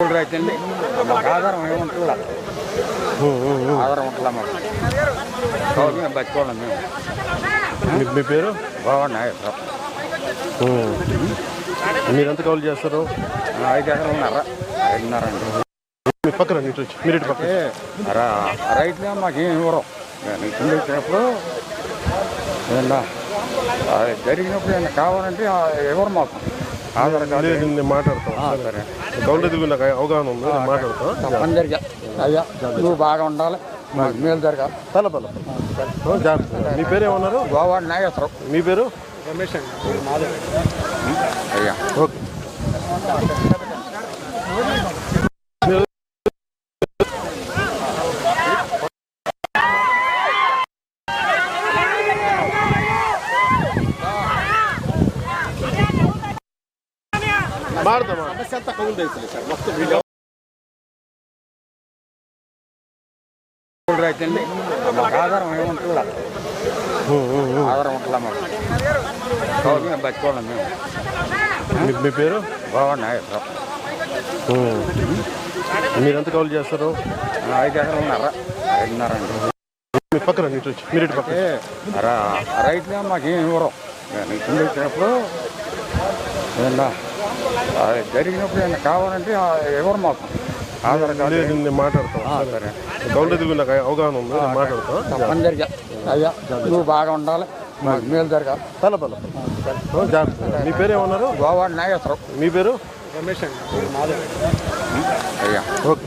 అయితేండి మాకు ఆధారం ఏముంటుందా ఆధారం ఉంటుందా మాకు? కాబట్టి మేము బతికోవాలి మేము. మీ- పేరు? బాగున్నాయి. ఉమ్. మీరు ఎంత కాల్ చేస్తారు? ఐదు ఎకరాలు ఉన్నారా? ఐదున్నర అండి. మీ పక్కన మీరు రా- రైతులే మాకు ఏం ఇవ్వరు. నేను కింద వచ్చినప్పుడు జరిగినప్పుడు ఏమన్నా కావాలంటే ఎవరు మాకు. ఆధార్ కార్డు. నేను మాట్లాడతాను సరే. గౌండెదిగి నాకు అవగాహన ఉంది నేను మాట్లాడతాను తప్పనిసరిగా. అయ్యా నువ్వు బాగా ఉండాలి. మేలు జరగాలి. తల పల జాగ్రత్త. మీ పేరు ఏమన్నారు? గోవా నాగేశ్వరం మీ పేరు? అయ్యా. ఓకే. ಮಾಡ್ದ ఇప్పుడు అయితేండి మాకు ఆధారం ఏముంటుందా ఆధారం ఉంటుందా మాకు కాబట్టి మేము బతికోవాలి మేము మీ- మీ పేరు గోవా నాగేశ్వరం ఉమ్. మీరు ఎంత కాల్ చేస్తారు ఐదు ఎకరాలు ఉన్నారా ఐదున్నర అండి మీ పక్కన ఇటు వచ్చి మీరు ఇటు పక్కన రా- రైతులే మాకు ఏం ఇవ్వరు నేను కింద వచ్చినప్పుడు ఏమన్నా అది జరిగినప్పుడు ఏమన్నా కావాలంటే ఎవరు మాకు ఆధార్ కార్డు ఆ, సరే. గౌండెదిగి నాకు అవగాహన ఉంది నేను మాట్లాడతాను. తప్పనిసరిగా అయ్యా నువ్వు బాగా ఉండాలి. మేలు జరగాలి. తల పల జాగ్రత్త. మీ పేరు ఏమన్నారు? గోవా నాగేశ్వరం మీ పేరు? అయ్యా. ఓకే.